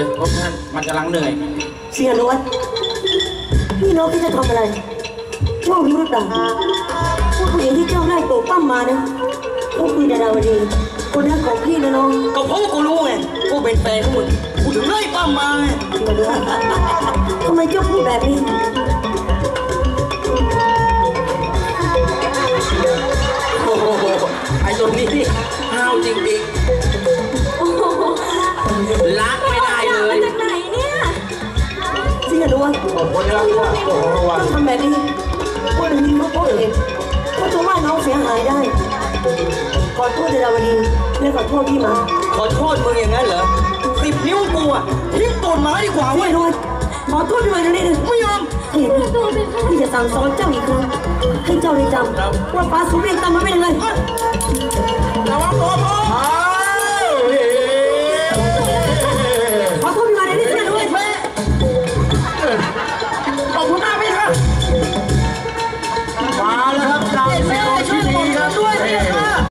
กำลังเหนื่อยเสียนวดพี่น้องที่จะทำอะไรเจ้ารู้หรือเปล่าว่าผู้หญิงที่เจ้าได้ปลูกปั้มมานะก็คือดาราวดีคนรักของพี่นะน้องก็เพราะว่ากูรู้ไงกูเป็นแฟนของมึงกูถึงไล่ปั้มมาไงเสียนวดทำไมเจ้าพูดแบบนี้โอ้โหไอ้ตัวนี้นี่ห้าวจริงโวดขอบคุณนะครับโอ้โหระวังทำแบบนี้คนอื่นเขาพูดเองเขาจะว่าน้องเสียหายได้ ขอโทษดาราวดีและขอโทษพี่มาขอโทษมึงอย่างนั้นเหรอสิบนิ้วกูอะทิ้งตูดหมาดีกว่าเสีเว้ยยนวดขอโทษพี่มาตรงนี้เลยไม่ยอมเห็นพี่จะสั่งสอนเจ้าอีกครั้งให้เจ้าได้จำว่าฟ้าสูงเรียงตามมาเป็นยังไง